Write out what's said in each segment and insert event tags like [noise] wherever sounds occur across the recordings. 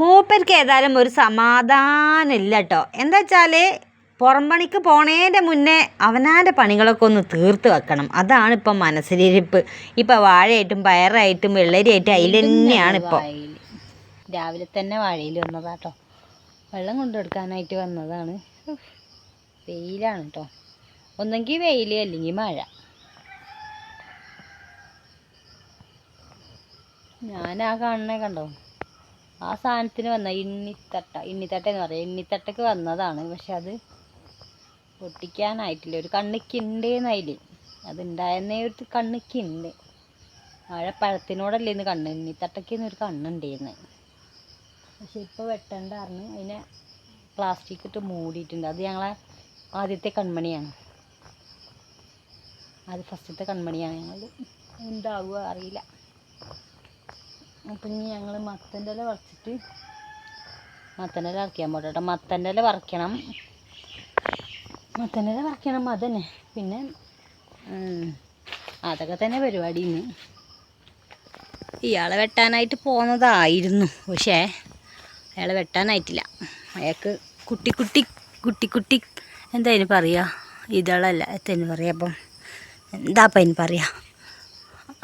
മൂപ്പർക്ക് ഏതായാലും ഒരു സമാധാനം ഇല്ല കേട്ടോ എന്താ വെച്ചാൽ പുറം പണിക്ക് പോണേന്റെ മുന്നേ അവനാന്റെ പണികളൊക്കെ ഒന്ന് തീർത്ത് വെക്കണം. അതാണ് ഇപ്പം മനസ്സിലിരിപ്പ്. ഇപ്പം വാഴയായിട്ടും പയറായിട്ടും വെള്ളരിയായിട്ടും അതിൽ തന്നെയാണ് ഇപ്പോൾ രാവിലെ തന്നെ വാഴയിൽ വന്നതാട്ടോ. വെള്ളം കൊണ്ടെടുക്കാനായിട്ട് വന്നതാണ്. വെയിലാണ് കേട്ടോ ഒന്നെങ്കിൽ വെയിൽ അല്ലെങ്കിൽ മഴ. ഞാൻ ആ കാണണേ കണ്ടോ? ആ സാധനത്തിന് വന്ന ഇണ്ണിത്തട്ട ഇണ്ണിത്തട്ട എന്ന് പറയാം. ഇണ്ണിത്തട്ടക്ക് വന്നതാണ്. പക്ഷെ അത് പൊട്ടിക്കാനായിട്ടില്ല. ഒരു കണ്ണിക്കുണ്ട് അതിൽ അതുണ്ടായിരുന്നേ ഒരു കണ്ണിക്കുണ്ട് വാഴപ്പഴത്തിനോടല്ലേ ഇന്ന് കണ്ണ്. ഇണ്ണിത്തട്ടയ്ക്ക് ഒരു കണ്ണുണ്ടേന്ന് പക്ഷെ ഇപ്പോൾ വെട്ടണ്ടായിരുന്നു അതിനെ പ്ലാസ്റ്റിക് ഇട്ട് മൂടിയിട്ടുണ്ട്. അത് ഞങ്ങളെ ആദ്യത്തെ കൺമണിയാണ്. അത് ഫസ്റ്റത്തെ കൺമണിയാണ് ഞങ്ങൾ ഉണ്ടാവുക അറിയില്ല. അപ്പം ഇനി ഞങ്ങൾ മത്തന്റെ ഇല വറച്ചിട്ട് മത്തന്റെ ഇല വറക്കാൻ പോട്ടെ കേട്ടോ മത്തന്റെ ഇല വറക്കണം. മത്തന്റെ ഇല പറിക്കണം അതന്നെ. പിന്നെ അതൊക്കെ തന്നെ പരിപാടി ഇന്ന് ഇയാളെ വെട്ടാനായിട്ട് പോകുന്നതായിരുന്നു പക്ഷേ അയാളെ വെട്ടാനായിട്ടില്ല. അയാൾക്ക് കുട്ടി കുട്ടി കുട്ടി കുട്ടി എന്താ അതിന് പറയുക ഇതളല്ല എത്തതിന് പറയാം അപ്പം. എന്താ അപ്പം അതിന് പറയുക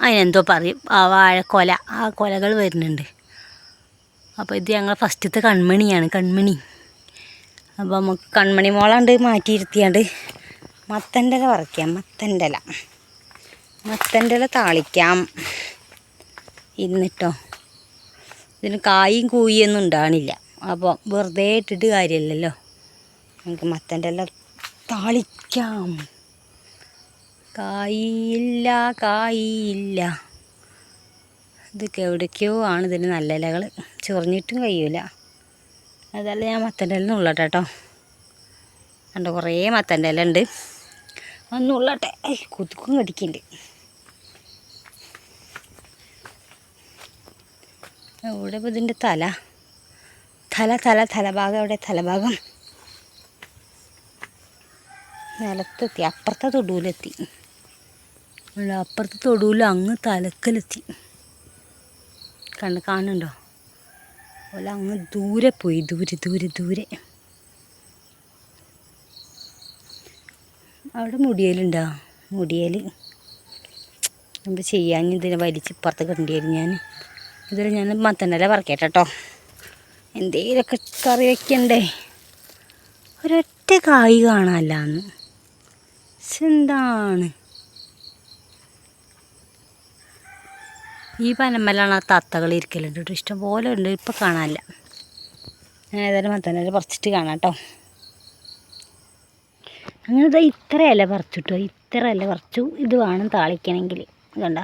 അതിനെന്തോ പറയും. ആ വാഴക്കൊല ആ കൊലകൾ വരുന്നുണ്ട്. അപ്പോൾ ഇത് ഞങ്ങൾ ഫസ്റ്റത്തെ കൺമണിയാണ് കൺമണി. അപ്പോൾ നമുക്ക് കൺമണി മോളാണ്ട് മാറ്റിയിരുത്തിയാണ്ട് മത്തന്റെ ഇല പറിക്കാം. മത്തന്റെ ഇല മത്തന്റെ ഇല താളിക്കാം. ഇന്നിട്ടോ. ഇതിന് കായും കൂയൊന്നും ഉണ്ടാകണില്ല അപ്പോൾ വെറുതെ ഇട്ടിട്ട് കാര്യമില്ലല്ലോ നമുക്ക് മത്തന്റെ ഇല താളിക്കാം. കായില്ല കായില്ല. ഇതൊക്കെ എവിടേക്കോ ആണ് ഇതിന് നല്ല ഇലകൾ ചൊറിഞ്ഞിട്ടും കഴിയൂല. അതല്ല ഞാൻ മത്തന്റെ ഇല നുള്ളട്ടെ കേട്ടോ കണ്ടോ കുറേ മത്തന്റെ ഇല ഉണ്ട് ഒന്ന് കുതുക്കും കടിക്കുന്നുണ്ട് എവിടെ ഇപ്പോൾ ഇതിന്റെ തല? തല തല തലഭാഗം എവിടെ? തലഭാഗം. നിലത്തെത്തി അപ്പുറത്തെ തൊടുവിലെത്തി. ഇവിടെ അപ്പുറത്ത് തൊടുവിൽ അങ്ങ് തലക്കലെത്തി. കണ്ട് കാണുന്നുണ്ടോ? ഓല അങ്ങ് ദൂരെ പോയി ദൂരെ ദൂരെ ദൂരെ. അവിടെ മുടിയലുണ്ടോ? മുടിയൽ എന്ത് ചെയ്യാൻ ഇതിനെ വലിച്ച് ഇപ്പുറത്ത് കണ്ടിരുന്നു ഞാൻ ഇതിൽ ഞാൻ മത്തനല്ല പറക്കട്ടെ കേട്ടോ. എന്തേലൊക്കെ കറി വയ്ക്കണ്ടേ ഒരൊറ്റ കായ് കാണാല്ലാന്ന് എന്താണ്? ഈ പനമ്പലാണ് ആ തത്തകൾ ഇരിക്കലുണ്ട് കേട്ടോ. ഇഷ്ടംപോലെ ഉണ്ട്. ഇപ്പം കാണാനില്ല. ഞാൻ ഏതായാലും മത്തന്റെ പറിച്ചിട്ട് കാണാം കേട്ടോ. അങ്ങനെ ഇതാ ഇത്ര ഇല കേട്ടോ ഇത്ര ഇല പറിച്ചു. ഇത് വേണം താളിക്കണമെങ്കിൽ. കണ്ട?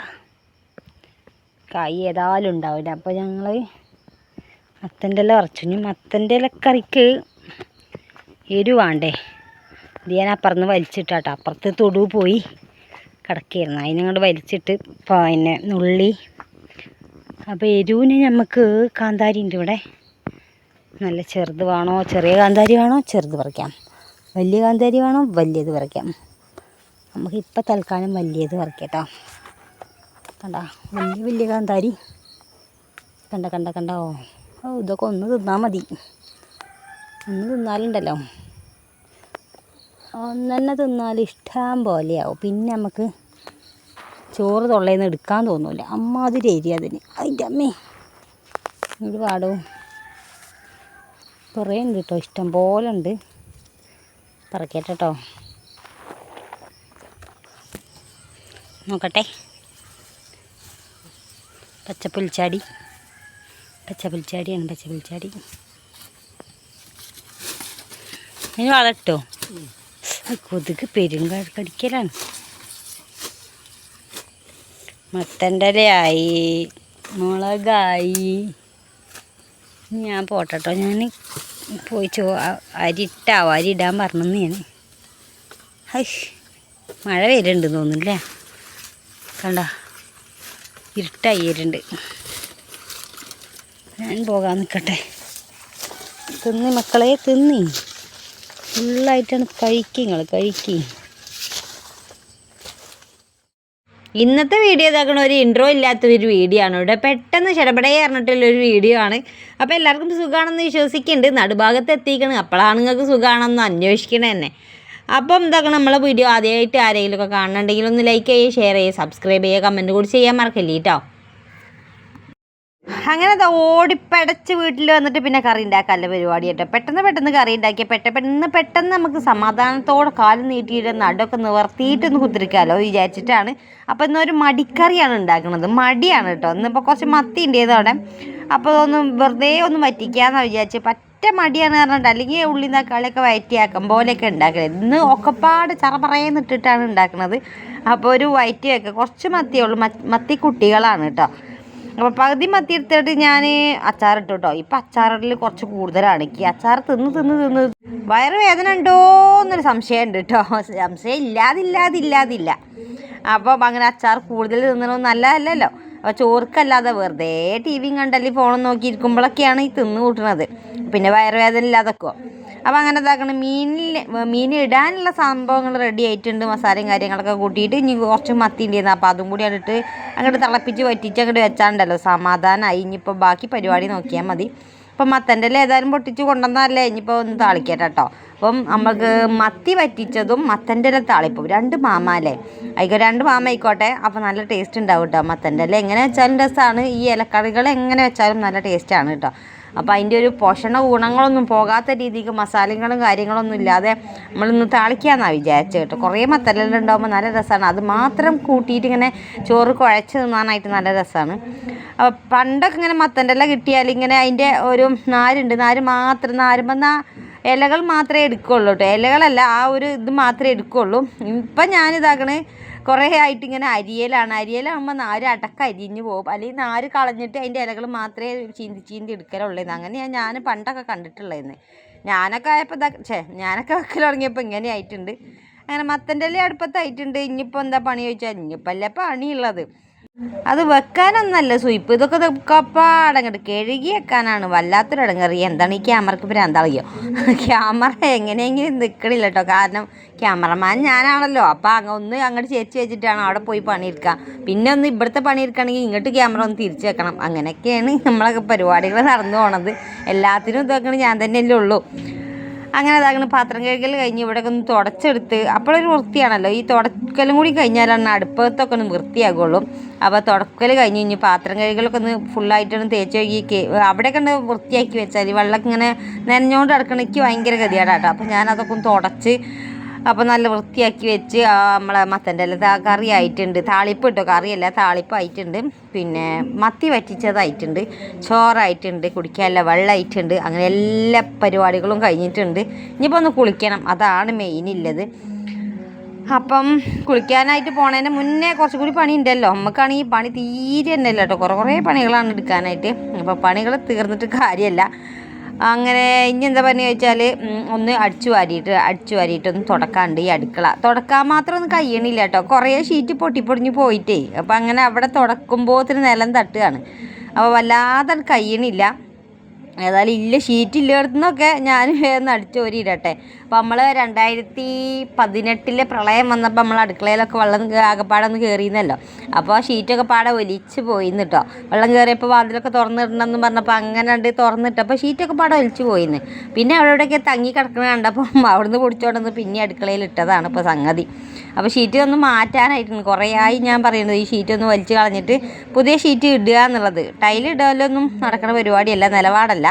കായ് ഏതായാലും ഉണ്ടാവില്ല. അപ്പോൾ ഞങ്ങൾ മത്തന്റെ ഇല പറിച്ചു. ഇനി മത്തന്റെ ഇലക്കറിക്ക് എരിവാണ്ടേ ഇത് ഞാൻ അപ്പുറത്ത് വലിച്ചിട്ടാട്ടോ. അപ്പുറത്ത് തൊടു പോയി കിടക്കുകയായിരുന്നു അതിനങ്ങോട്ട് വലിച്ചിട്ട് പിന്നെ നുള്ളി അപ്പോൾ എരിവിന് നമുക്ക് കാന്താരി ഉണ്ട് ഇവിടെ. നല്ല ചെറുത് വേണോ? ചെറിയ കാന്താരി വേണോ? ചെറുത് പറിക്കാം. വലിയ കാന്താരി വേണോ? വലിയത് പറിക്കാം. നമുക്ക് ഇപ്പം തൽക്കാലം വലിയത് പറിക്കട്ടോ. കണ്ട? വലിയ വലിയ കാന്താരി. കണ്ട കണ്ട കണ്ടോ. ഓ ഇതൊക്കെ ഒന്ന് തിന്നാൽ മതി. ഒന്ന് തിന്നാലുണ്ടല്ലോ. ഒന്നെന്നെ തിന്നാൽ ഇഷ്ടം പോലെയാവും. പിന്നെ നമുക്ക് ചോറ് തൊള്ളയിൽ നിന്ന് എടുക്കാൻ തോന്നില്ല അമ്മാതിരി ഏരിയ അതിന്. അതിന്റെ അമ്മേ. ഇങ്ങോട്ട് പാടവും കുറേ ഉണ്ട് കേട്ടോ ഇഷ്ടം പോലെ ഉണ്ട്. പറക്കട്ടെ കേട്ടോ നോക്കട്ടെ. പച്ചപ്പുൽച്ചാടി. പച്ചപ്പുൽച്ചാടിയാണ് പച്ചപ്പുൽച്ചാടി. ഇനി വളട്ടോ. കൊതുക് പെരും കടിക്കലാണ്. മത്തന്റെ ഇലയായി മുളകായി ഞാൻ പോട്ടോ ഞാൻ പോയി ചോ അരിട്ടാവോ. അരി ഇടാൻ പറഞ്ഞെന്ന് ഞാൻ. ഹൈ മഴ വരുന്നുണ്ട് തോന്നുന്നില്ലേ? കണ്ട ഇരുട്ടായി വരുന്നുണ്ട്. ഞാൻ പോകാൻ നിൽക്കട്ടെ തിന്നി മക്കളെ തിന്നി. ഫുള്ളായിട്ടാണ് കഴിക്കുക നിങ്ങൾ കഴിക്കുക ഇന്നത്തെ വീഡിയോ ഇതാക്കണ ഒരു ഇൻട്രോ ഇല്ലാത്തൊരു വീഡിയോ ആണ്. ഇവിടെ പെട്ടെന്ന് ചിലപ്പടയെ പറഞ്ഞിട്ടുള്ള ഒരു വീഡിയോ ആണ്. അപ്പോൾ എല്ലാവർക്കും സുഖമാണെന്ന് വിശ്വസിക്കുന്നുണ്ട് നടുഭാഗത്ത് എത്തിക്കണം. അപ്പോഴാണ് നിങ്ങൾക്ക് സുഖമാണെന്ന് അന്വേഷിക്കണേ തന്നെ അപ്പം എന്താക്കണം? നമ്മളെ വീഡിയോ ആദ്യമായിട്ട് ആരെങ്കിലുമൊക്കെ കാണണമെങ്കിൽ ഒന്ന് ലൈക്ക് ചെയ്യുക ഷെയർ ചെയ്യുക സബ്സ്ക്രൈബ് ചെയ്യുക കമന്റ് കൂടി ചെയ്യാൻ മറക്കല്ലേ കേട്ടോ അങ്ങനെ ഓടിപ്പടച്ച് വീട്ടിൽ വന്നിട്ട് പിന്നെ കറി ഉണ്ടാക്കാനുള്ള പരിപാടി കേട്ടോ. പെട്ടെന്ന് പെട്ടെന്ന് കറി ഉണ്ടാക്കിയ പെട്ട പെട്ടെന്ന് പെട്ടെന്ന് നമുക്ക് സമാധാനത്തോടെ കാൽ നീട്ടിയിട്ട് നടുക്കെ നിവർത്തിയിട്ടൊന്ന് കുത്തിരിക്കാമല്ലോ വിചാരിച്ചിട്ടാണ്. അപ്പോൾ ഇന്നൊരു മടിക്കറിയാണ് ഉണ്ടാക്കുന്നത് മടിയാണ് കേട്ടോ. ഇന്നിപ്പോൾ കുറച്ച് മത്തി ഉണ്ടായത് അവിടെ. അപ്പോൾ ഒന്ന് വെറുതെ ഒന്ന് വറ്റിക്കാമെന്നാണ് വിചാരിച്ച്. പറ്റ മടിയാണ് പറഞ്ഞിട്ട് അല്ലെങ്കിൽ ഉള്ളി തക്കാളിയൊക്കെ വയറ്റിയാക്കും പോലെയൊക്കെ ഉണ്ടാക്കുന്നത് ഇന്ന് ഒക്കെപ്പാട് ചറപറയെന്ന് ഇട്ടിട്ടാണ് ഉണ്ടാക്കുന്നത് അപ്പോൾ ഒരു വയറ്റി വെക്കുക കുറച്ച് മത്തിയേ ഉള്ളൂ. മത്തി കുട്ടികളാണ് കേട്ടോ. അപ്പോൾ പകുതി മത്തി എടുത്തിട്ട് ഞാൻ അച്ചാറിട്ടു കേട്ടോ ഇപ്പം അച്ചാറിടൽ കുറച്ച് കൂടുതലാണ്. എനിക്ക് അച്ചാർ തിന്ന് തിന്ന് തിന്ന്. വയറ് വേദന ഉണ്ടോ എന്നൊരു സംശയമുണ്ട് കേട്ടോ സംശയം ഇല്ലാതില്ലാതില്ലാതില്ല അപ്പം അങ്ങനെ അച്ചാർ കൂടുതൽ തിന്നണമെന്ന് നല്ലതല്ലല്ലോ. അപ്പോൾ ചോർക്കല്ലാതെ വെറുതെ ടി വിയും കണ്ടല്ലേ ഫോണും നോക്കിയിരിക്കുമ്പോഴൊക്കെയാണ് ഈ തിന്ന് കൂട്ടുന്നത് പിന്നെ വയറുവേദന ഇല്ലാതൊക്കെ. അപ്പോൾ അങ്ങനെ ഇതാക്കണം. മീനിൽ മീൻ ഇടാനുള്ള സംഭവങ്ങൾ റെഡി ആയിട്ടുണ്ട്. മസാലയും കാര്യങ്ങളൊക്കെ കൂട്ടിയിട്ട് ഇനി കുറച്ച് മത്തി ഉണ്ടായിരുന്നു അപ്പോൾ അതും കൂടി ഇട്ട് അങ്ങോട്ട് തിളപ്പിച്ച് വറ്റിച്ച് അങ്ങോട്ട് വെച്ചാണ്ടല്ലോ. സമാധാനമായി ഇനിയിപ്പോൾ ബാക്കി പരിപാടി നോക്കിയാൽ മതി. അപ്പം മത്തന്റെ ഏതായാലും പൊട്ടിച്ച് കൊണ്ടുവന്നതല്ലേ? ഇനിയിപ്പോൾ ഒന്ന് താളിക്കട്ടെ കേട്ടോ അപ്പം നമുക്ക് മത്തി വറ്റിച്ചതും മത്തന്റെ ഇല താളിപ്പും. രണ്ട് മാമ അല്ലേ? ആയിക്കോ രണ്ട് മാമ ആയിക്കോട്ടെ. അപ്പോൾ നല്ല ടേസ്റ്റ് ഉണ്ടാവും കേട്ടോ മത്തന്റെ ഇല. എങ്ങനെ വെച്ചാലും രസമാണ് ഈ ഇലക്കറികൾ എങ്ങനെ വെച്ചാലും നല്ല ടേസ്റ്റാണ് കേട്ടോ അപ്പോൾ അതിന്റെ ഒരു പോഷണ ഗുണങ്ങളൊന്നും പോകാത്ത രീതിക്ക് മസാലകളും കാര്യങ്ങളൊന്നും ഇല്ലാതെ നമ്മളൊന്ന് താളിക്കാമെന്നാണ് വിചാരിച്ചത് കേട്ടോ. കുറേ മത്തലെല്ലാം ഉണ്ടാകുമ്പോൾ നല്ല രസമാണ് അത് മാത്രം കൂട്ടിയിട്ട് ഇങ്ങനെ ചോറ് കുഴച്ച് തിന്നാനായിട്ട് നല്ല രസമാണ് അപ്പോൾ പണ്ടൊക്കെ ഇങ്ങനെ മത്തന്റെ ഇല കിട്ടിയാൽ ഇങ്ങനെ അതിന്റെ ഒരു നാരുണ്ട്. നാര് മാത്രം നാരുമ്പോൾ ഇലകൾ മാത്രമേ എടുക്കുള്ളൂ കേട്ടോ. ഇലകളല്ല ആ ഒരു ഇത് മാത്രമേ എടുക്കുള്ളൂ. ഇപ്പം ഞാനിതാക്കണേ കുറേ ആയിട്ട് ഇങ്ങനെ അരിയലാണ് അരിയലാകുമ്പോൾ നാര് അടക്ക അരിഞ്ഞു പോകും. അല്ലെങ്കിൽ നാര് കളഞ്ഞിട്ട് അതിന്റെ ഇലകൾ മാത്രമേ ചീന്തി ചീന്തി എടുക്കലുള്ളൂ അങ്ങനെയാണ് ഞാൻ പണ്ടൊക്കെ കണ്ടിട്ടുള്ളതെന്ന് ഞാനൊക്കെ ആയപ്പോൾ ഇതാ ഛേ ഞാനൊക്കെ വെക്കൽ തുടങ്ങിയപ്പോൾ ഇങ്ങനെ ആയിട്ടുണ്ട്. അങ്ങനെ മത്തന്റെ ഇല അടുപ്പത്തായിട്ടുണ്ട്. ഇനിയിപ്പോൾ എന്താ പണി ചോദിച്ചാൽ ഇനിയിപ്പോൾ അല്ലേ പണിയുള്ളത്. അത് വെക്കാനൊന്നല്ല സുയിപ്പ് ഇതൊക്കെ കപ്പാടങ്ങട്ട് കഴുകി വെക്കാനാണ്. വല്ലാത്തൊരു എന്താണ് ഈ ക്യാമറക്ക് ഭ്രാന്താളിയോ ക്യാമറ എങ്ങനെയെങ്കിലും നിൽക്കണില്ല കേട്ടോ കാരണം ക്യാമറമാൻ ഞാനാണല്ലോ. അപ്പോൾ അങ്ങ് ഒന്ന് അങ്ങോട്ട് ചേച്ചി വെച്ചിട്ടാണ് അവിടെ പോയി പണിയെടുക്കുക പിന്നെ ഒന്ന് ഇവിടുത്തെ പണിയെടുക്കുകയാണെങ്കിൽ ഇങ്ങോട്ട് ക്യാമറ ഒന്ന് തിരിച്ചു വെക്കണം. അങ്ങനെയൊക്കെയാണ് നമ്മളൊക്കെ പരിപാടികൾ നടന്നു പോണത്. എല്ലാത്തിനും ഇതൊക്കെ ഞാൻ തന്നെയല്ലേ ഉള്ളൂ. അങ്ങനെ അതാകുന്ന പാത്രം കഴുകൽ കഴിഞ്ഞ് ഇവിടെ ഒന്ന് തുടച്ചെടുത്ത് അപ്പോഴൊരു വൃത്തിയാണല്ലോ. ഈ തുടക്കലും കൂടി കഴിഞ്ഞാലാണ് അടുപ്പത്തൊക്കെ ഒന്ന് വൃത്തിയാകുള്ളൂ. അപ്പോൾ തുടക്കൽ കഴിഞ്ഞ് കഴിഞ്ഞ് പാത്രം കഴുകലൊക്കെ ഒന്ന് ഫുള്ളായിട്ടൊന്ന് തേച്ച് കഴുകി അവിടെയൊക്കെ ഒന്ന് വൃത്തിയാക്കി വെച്ചാൽ വെള്ളം ഇങ്ങനെ നനഞ്ഞുകൊണ്ട് കിടക്കണമെങ്കിൽ ഭയങ്കര ഗതിയാടാട്ടോ അപ്പോൾ ഞാനതൊക്കെ ഒന്ന് തുടച്ച് അപ്പോൾ നല്ല വൃത്തിയാക്കി വെച്ച് നമ്മളെ മത്തന്റെ എല്ലാം കറി ആയിട്ടുണ്ട്. താളിപ്പ് കേട്ടോ കറിയല്ല താളിപ്പ് ആയിട്ടുണ്ട്. പിന്നെ മത്തി വറ്റിച്ചതായിട്ടുണ്ട്. ചോറായിട്ടുണ്ട് കുടിക്കാനുള്ള വെള്ളമായിട്ടുണ്ട് അങ്ങനെ എല്ലാ പരിപാടികളും കഴിഞ്ഞിട്ടുണ്ട്. ഇനിയിപ്പോൾ ഒന്ന് കുളിക്കണം. അതാണ് മെയിൻ മെയിനില്ലത് അപ്പം കുളിക്കാനായിട്ട് പോണതിന് മുന്നേ കുറച്ചും കൂടി പണി ഉണ്ടല്ലോ നമുക്കാണെങ്കിൽ പണി തീരെ ഉണ്ടല്ലോ കേട്ടോ. കുറേ കുറേ പണികളാണ് എടുക്കാനായിട്ട്. അപ്പോൾ പണികൾ തീർന്നിട്ട് കാര്യമല്ല അങ്ങനെ ഇനി എന്താ പറഞ്ഞു ചോദിച്ചാൽ ഒന്ന് അടിച്ചു വാരിയിട്ട് അടിച്ചു വാരിയിട്ട് ഒന്ന് തുടക്കാണ്ട് ഈ അടുക്കള. തുടക്കാൻ മാത്രം ഒന്നും കഴിയണില്ല കേട്ടോ. കുറേ ഷീറ്റ് പൊട്ടിപ്പൊടിഞ്ഞ് പോയിട്ടേ. അപ്പോൾ അങ്ങനെ അവിടെ തുടക്കുമ്പോൾ നിലം തട്ടുകയാണ്. അപ്പോൾ വല്ലാതെ കഴിയണില്ല. ഏതായാലും ഇല്ല ഷീറ്റ് ഇല്ലായിടത്തുനിന്നൊക്കെ ഞാൻ [laughs] ഒന്ന് അടിച്ചു ഇടട്ടെ അപ്പോൾ നമ്മൾ രണ്ടായിരത്തി പതിനെട്ടിലെ പ്രളയം വന്നപ്പോൾ നമ്മൾ അടുക്കളയിലൊക്കെ വെള്ളം ആകെപ്പാടെ ഒന്ന് കയറിയെന്നല്ലോ അപ്പോൾ ഷീറ്റൊക്കെ പാടെ ഒലിച്ച് പോയിന്ന് കേട്ടോ വെള്ളം കയറിയപ്പോൾ വാതിലൊക്കെ തുറന്നിടണമെന്ന് പറഞ്ഞപ്പോൾ അങ്ങനെ ഉണ്ട് തുറന്നിട്ടപ്പോൾ ഷീറ്റൊക്കെ പാടെ ഒലിച്ച് പോയിന്ന്. പിന്നെ അവിടെയൊക്കെ തങ്ങി കിടക്കണ കണ്ടപ്പോൾ അവിടുന്ന് പൊടിച്ചോണ്ടെന്ന് പിന്നെ അടുക്കളയിൽ ഇട്ടതാണ് ഇപ്പോൾ സംഗതി. അപ്പോൾ ഷീറ്റ് ഒന്ന് മാറ്റാനായിട്ടുണ്ട്. കുറേ ആയി ഞാൻ പറയുന്നത് ഈ ഷീറ്റ് ഒന്ന് വലിച്ചു കളഞ്ഞിട്ട് പുതിയ ഷീറ്റ് ഇടുക എന്നുള്ളത്. ടൈൽ ഇടലൊന്നും നടക്കുന്ന പരിപാടിയല്ല നിലപാടല്ല.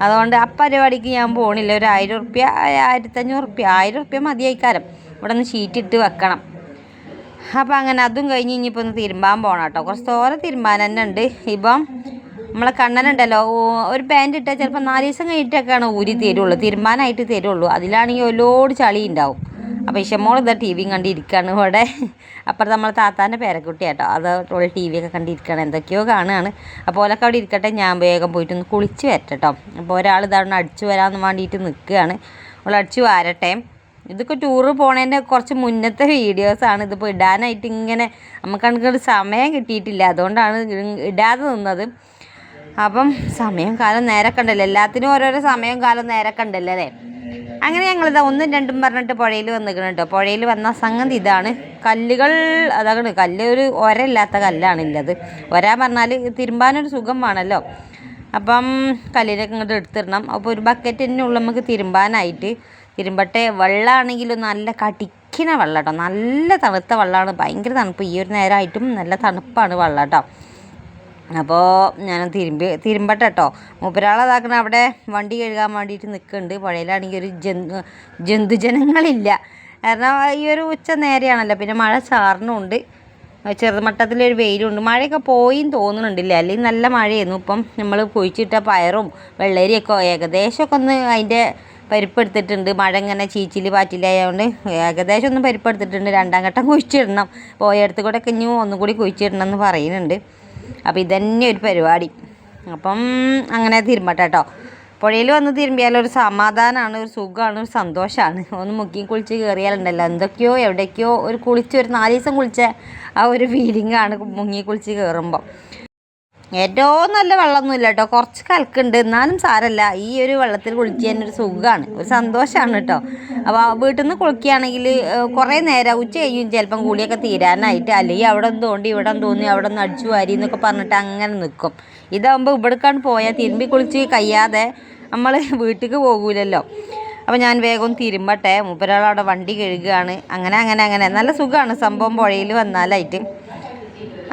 അതുകൊണ്ട് ആ പരിപാടിക്ക് ഞാൻ പോണില്ല. ഒരു ആയിരം ഉറുപ്യ ആയിരത്തഞ്ഞൂറ് ഉറുപ്യ ആയിരം ഉറുപ്യ മതിയായിക്കാരം. ഇവിടെ നിന്ന് ഷീറ്റ് ഇട്ട് വെക്കണം. അപ്പോൾ അങ്ങനെ അതും കഴിഞ്ഞ് ഇനിയിപ്പോൾ ഒന്ന് തിരുമ്പാൻ പോകണം കേട്ടോ. കുറച്ച് തോരെ തിരുമ്പാൻ തന്നെ ഉണ്ട്. ഇപ്പം നമ്മളെ കണ്ണനുണ്ടല്ലോ ഒരു പാന്റ് ഇട്ടാൽ ചിലപ്പോൾ നാല് ദിവസം കഴിഞ്ഞിട്ടൊക്കെയാണ് ഊരി തരുള്ളൂ തിരുമ്പാനായിട്ട് തരുള്ളൂ. അതിലാണെങ്കിൽ ഒരുപാട് ചളി ഉണ്ടാവും. അപ്പോൾ ഇഷമോൾ ഇതാ ടി വിയും കണ്ടിരിക്കുകയാണ് ഇവിടെ. അപ്പുറത്ത് നമ്മളെ താത്താന്റെ പേരക്കുട്ടി കേട്ടോ അത് ഓൾ ടി വിയൊക്കെ കണ്ടിരിക്കുകയാണ് എന്തൊക്കെയോ കാണുകയാണ്. അപ്പോൾ ഓലൊക്കെ അവിടെ ഇരിക്കട്ടെ. ഞാൻ വേഗം പോയിട്ടൊന്ന് കുളിച്ച് വരട്ടോ അപ്പോൾ ഒരാൾ ഇതാണ് അടിച്ചു വരാമെന്ന് വേണ്ടിയിട്ട് നിൽക്കുകയാണ്. അവൾ അടിച്ചു വാരട്ടെ. ഇതൊക്കെ ടൂറ് പോണതിന്റെ കുറച്ച് മുന്നത്തെ വീഡിയോസാണ് ഇതിപ്പോൾ ഇടാനായിട്ട് ഇങ്ങനെ നമുക്ക് നമുക്കങ്ങനെ സമയം കിട്ടിയിട്ടില്ല. അതുകൊണ്ടാണ് ഇടാതെ നിന്നത്. അപ്പം സമയം കാലം നേരെ കണ്ടല്ലോ എല്ലാത്തിനും ഓരോരോ സമയം കാലം നേരെ കണ്ടല്ലോ അല്ലേ? അങ്ങനെ ഞങ്ങളിതാ ഒന്നും രണ്ടും പറഞ്ഞിട്ട് പുഴയിൽ വന്നിരിക്കണം കേട്ടോ പുഴയിൽ വന്ന സംഗതി ഇതാണ്. കല്ലുകൾ അതാണ് കല്ല് ഒരു ഒരല്ലാത്ത കല്ലാണ് ഉള്ളത് ഒരാ പറഞ്ഞാൽ തിരുമ്പാനൊരു സുഖം വേണമല്ലോ അപ്പം കല്ലിനൊക്കെ ഇങ്ങോട്ട് എടുത്തിടണം. അപ്പോൾ ഒരു ബക്കറ്റ് തന്നെ ഉള്ളു നമുക്ക് തിരുമ്പാനായിട്ട് തിരുമ്പട്ടെ. വെള്ളമാണെങ്കിലും നല്ല കടിക്കണ വെള്ളം കേട്ടോ നല്ല തണുത്ത വെള്ളമാണ് ഭയങ്കര തണുപ്പ്. ഈ ഒരു നേരമായിട്ടും നല്ല തണുപ്പാണ് വെള്ളം കേട്ടോ അപ്പോൾ ഞാൻ തിരുമ്പി തിരുമ്പട്ടെ കേട്ടോ മൂപ്പരാളതാക്കണ അവിടെ വണ്ടി കഴുകാൻ വേണ്ടിയിട്ട് നിൽക്കുന്നുണ്ട് പുഴയിലാണെങ്കിൽ ഒരു ജന്തു ജന്തുജനങ്ങളില്ല. കാരണം ഈ ഒരു ഉച്ച നേരെയാണല്ലോ. പിന്നെ മഴ ചാറിനുണ്ട് ചെറുമട്ടത്തിലൊരു വെയിലുണ്ട്. മഴയൊക്കെ പോയിന്ന് തോന്നുന്നുണ്ടല്ലേ അല്ലെങ്കിൽ നല്ല മഴയായിരുന്നു. ഇപ്പം നമ്മൾ കുഴിച്ചിട്ട പയറും വെള്ളരിയൊക്കെ ഏകദേശമൊക്കെ ഒന്ന് അതിന്റെ പരിപ്പെടുത്തിട്ടുണ്ട്. മഴ ഇങ്ങനെ ചീച്ചിൽ പാറ്റിലായതുകൊണ്ട് ഏകദേശം ഒന്ന് പരിപ്പെടുത്തിട്ടുണ്ട്. രണ്ടാം ഘട്ടം കുഴിച്ചിടണം. പോയടുത്ത് കൂടെ ഒക്കെ ഒന്നും കൂടി കുഴിച്ചിടണം എന്ന് പറയുന്നുണ്ട്. അപ്പോൾ ഇതന്നെ ഒരു പരിപാടി. അപ്പം അങ്ങനെ തിരുമ്പട്ടെ കേട്ടോ പുഴയിൽ വന്ന് തിരുമ്പിയാൽ ഒരു സമാധാനമാണ് ഒരു സുഖമാണ് ഒരു സന്തോഷമാണ് ഒന്ന് മുക്കി കുളിച്ച് കയറിയാലുണ്ടല്ലോ എന്തൊക്കെയോ എവിടേക്കോ ഒരു കുളിച്ച് ഒരു നാല് ദിവസം കുളിച്ച ആ ഒരു ഫീലിംഗ് ആണ് മുങ്ങി കുളിച്ച് കയറുമ്പോൾ ഏറ്റവും നല്ല വെള്ളമൊന്നുമില്ല കേട്ടോ കുറച്ച് കലക്കുണ്ട്. എന്നാലും സാരമല്ല ഈ ഒരു വെള്ളത്തിൽ കുളിക്കാൻ ഒരു സുഖമാണ് ഒരു സന്തോഷമാണ് കേട്ടോ അപ്പോൾ വീട്ടിൽ നിന്ന് കുളിക്കുകയാണെങ്കിൽ കുറേ നേരം ഉച്ച കഴിയും. ചിലപ്പം കൂടിയൊക്കെ തീരാനായിട്ട്. അല്ലെങ്കിൽ അവിടെ ഒന്ന് തോണ്ടി ഇവിടെ ഒന്ന് തോന്നി അവിടെ ഒന്ന് അടിച്ചു വാരി എന്നൊക്കെ പറഞ്ഞിട്ട് അങ്ങനെ നിൽക്കും ഇതാകുമ്പോൾ ഇവിടേക്കാണ് പോയാൽ തിരുമ്പി കുളിച്ച് കഴിയാതെ നമ്മൾ വീട്ടിലേക്ക് പോകൂലല്ലോ. അപ്പോൾ ഞാൻ വേഗം തിരുമ്പട്ടെ. മുപ്പരാളവിടെ വണ്ടി കഴുകുകയാണ്. അങ്ങനെ അങ്ങനെ അങ്ങനെ. നല്ല സുഖമാണ് സംഭവം പുഴയിൽ വന്നാലായിട്ട്.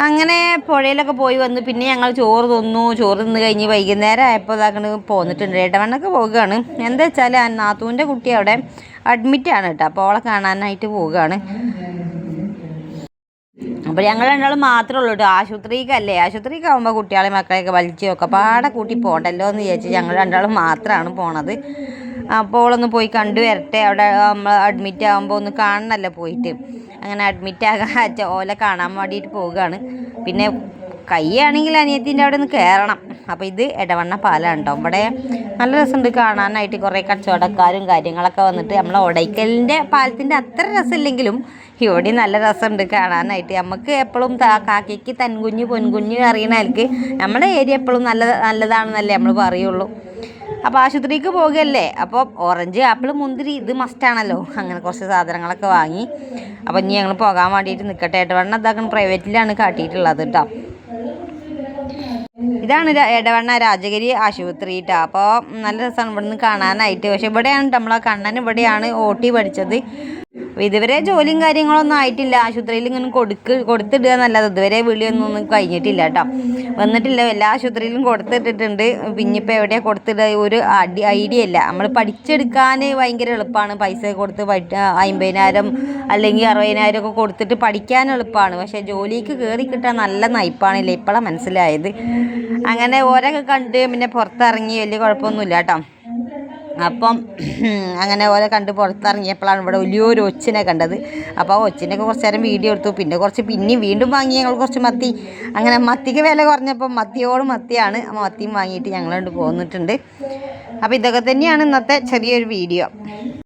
അങ്ങനെ പുഴയിലൊക്കെ പോയി വന്നു പിന്നെ ഞങ്ങൾ ചോറ് തിന്നു. ചോറ് തിന്ന് കഴിഞ്ഞ് വൈകുന്നേരം ആയപ്പോൾ ഇതാക്കണ് പോന്നിട്ടുണ്ട്. ഏട്ടവണ്ണൊക്കെ പോവുകയാണ്. എന്താ വെച്ചാൽ ആ നാത്തൂന്റെ കുട്ടി അവിടെ അഡ്മിറ്റാണ് കേട്ടോ. അപ്പോൾ അവളെ കാണാനായിട്ട് പോവുകയാണ്. അപ്പോൾ ഞങ്ങൾ രണ്ടാളും മാത്രമേ ഉള്ളൂ കേട്ടോ. ആശുപത്രിക്കല്ലേ? ആശുപത്രിക്ക് ആകുമ്പോൾ കുട്ടികളെ മക്കളെയൊക്കെ വലിച്ചൊക്കെ പാടെ കൂട്ടി പോകണ്ടല്ലോ എന്ന് വിചാരിച്ച് ഞങ്ങൾ രണ്ടാളും മാത്രമാണ് പോണത്. അപ്പോൾ ഒന്ന് പോയി കണ്ടു വരട്ടെ. അവിടെ നമ്മൾ അഡ്മിറ്റ് ആകുമ്പോൾ ഒന്ന് കാണണമല്ലോ പോയിട്ട്. അങ്ങനെ അഡ്മിറ്റ് ആകാൻ [laughs] ഓലെ കാണാൻ വേണ്ടിയിട്ട് പോവുകയാണ്. പിന്നെ കൈയാണെങ്കിൽ അനിയത്തിന്റെ അവിടെ നിന്ന് കയറണം അപ്പോൾ ഇത് ഇടവണ്ണ പാലാണ് കേട്ടോ. ഇവിടെ നല്ല രസമുണ്ട് കാണാനായിട്ട് കുറേ കച്ചവടക്കാരും കാര്യങ്ങളൊക്കെ വന്നിട്ട് നമ്മളെ ഒടയ്ക്കലിന്റെ പാലത്തിന്റെ അത്ര രസമില്ലെങ്കിലും ഇവിടെ നല്ല രസമുണ്ട് കാണാനായിട്ട്. നമുക്ക് എപ്പോഴും കാക്കയ്ക്ക് തൻകുഞ്ഞ് പൊൻകുഞ്ഞ് അറിയണവർക്ക് നമ്മുടെ ഏരിയ എപ്പോഴും നല്ല നല്ലതാണെന്നല്ലേ നമ്മൾ പറയുള്ളൂ. അപ്പോൾ ആശുപത്രിക്ക് പോകുകയല്ലേ അപ്പോൾ ഓറഞ്ച് ആപ്പിൾ മുന്തിരി ഇത് മസ്റ്റാണല്ലോ അങ്ങനെ കുറച്ച് സാധനങ്ങളൊക്കെ വാങ്ങി. അപ്പോൾ ഇനി ഞങ്ങൾ പോകാൻ വേണ്ടിയിട്ട് നിൽക്കട്ടെ ഇടവണ്ണ ഇതാക്കണം പ്രൈവറ്റിലാണ് കാട്ടിയിട്ടുള്ളത് കേട്ടോ ഇതാണ് ഇടവണ്ണ രാജഗിരി ആശുപത്രി കേട്ടോ അപ്പോൾ നല്ല രസമാണ് ഇവിടുന്ന് കാണാനായിട്ട്. പക്ഷേ ഇവിടെയാണ് നമ്മളെ കണ്ണൻ ഇവിടെയാണ് ഓട്ടി പഠിച്ചത്. ഇതുവരെ ജോലിയും കാര്യങ്ങളൊന്നും ആയിട്ടില്ല. ആശുപത്രിയിൽ ഇങ്ങനെ കൊടുക്ക് കൊടുത്തിടുക എന്നല്ലാതെ ഇതുവരെ വിളിയൊന്നും കഴിഞ്ഞിട്ടില്ല കേട്ടോ. വന്നിട്ടില്ല. എല്ലാ ആശുപത്രിയിലും കൊടുത്തിട്ടിട്ടുണ്ട്. പിന്നെ ഇപ്പോൾ എവിടെയാണ് കൊടുത്തിടുക? ഒരു അടി ഐഡിയ ഇല്ല. നമ്മൾ പഠിച്ചെടുക്കാൻ ഭയങ്കര എളുപ്പമാണ് പൈസ കൊടുത്ത് അമ്പതിനായിരം അല്ലെങ്കിൽ അറുപതിനായിരം ഒക്കെ കൊടുത്തിട്ട് പഠിക്കാൻ എളുപ്പമാണ് പക്ഷേ ജോലിക്ക് കയറി കിട്ടാൻ നല്ല നയിപ്പാണില്ല? ഇപ്പോഴാണ് മനസ്സിലായത്. അങ്ങനെ ഓരൊക്കെ കണ്ട് പിന്നെ പുറത്തിറങ്ങി വലിയ കുഴപ്പമൊന്നുമില്ല കേട്ടോ. അപ്പം അങ്ങനെ ഓലെ കണ്ട് പുറത്തിറങ്ങിയപ്പോഴാണ് ഇവിടെ വലിയൊരു ഒച്ചിനെ കണ്ടത്. അപ്പോൾ ആ ഒച്ചിനൊക്കെ കുറച്ച് നേരം വീഡിയോ എടുത്തു. പിന്നെ കുറച്ച് പിന്നെയും വീണ്ടും വാങ്ങി ഞങ്ങൾ കുറച്ച് മത്തി. അങ്ങനെ മത്തിക്ക് വില കുറഞ്ഞപ്പോൾ മത്തിയോട് മത്തിയാണ്. മത്തിയും വാങ്ങിയിട്ട് ഞങ്ങൾ പോന്നിട്ടുണ്ട്. അപ്പോൾ ഇതൊക്കെ തന്നെയാണ് ഇന്നത്തെ ചെറിയൊരു വീഡിയോ.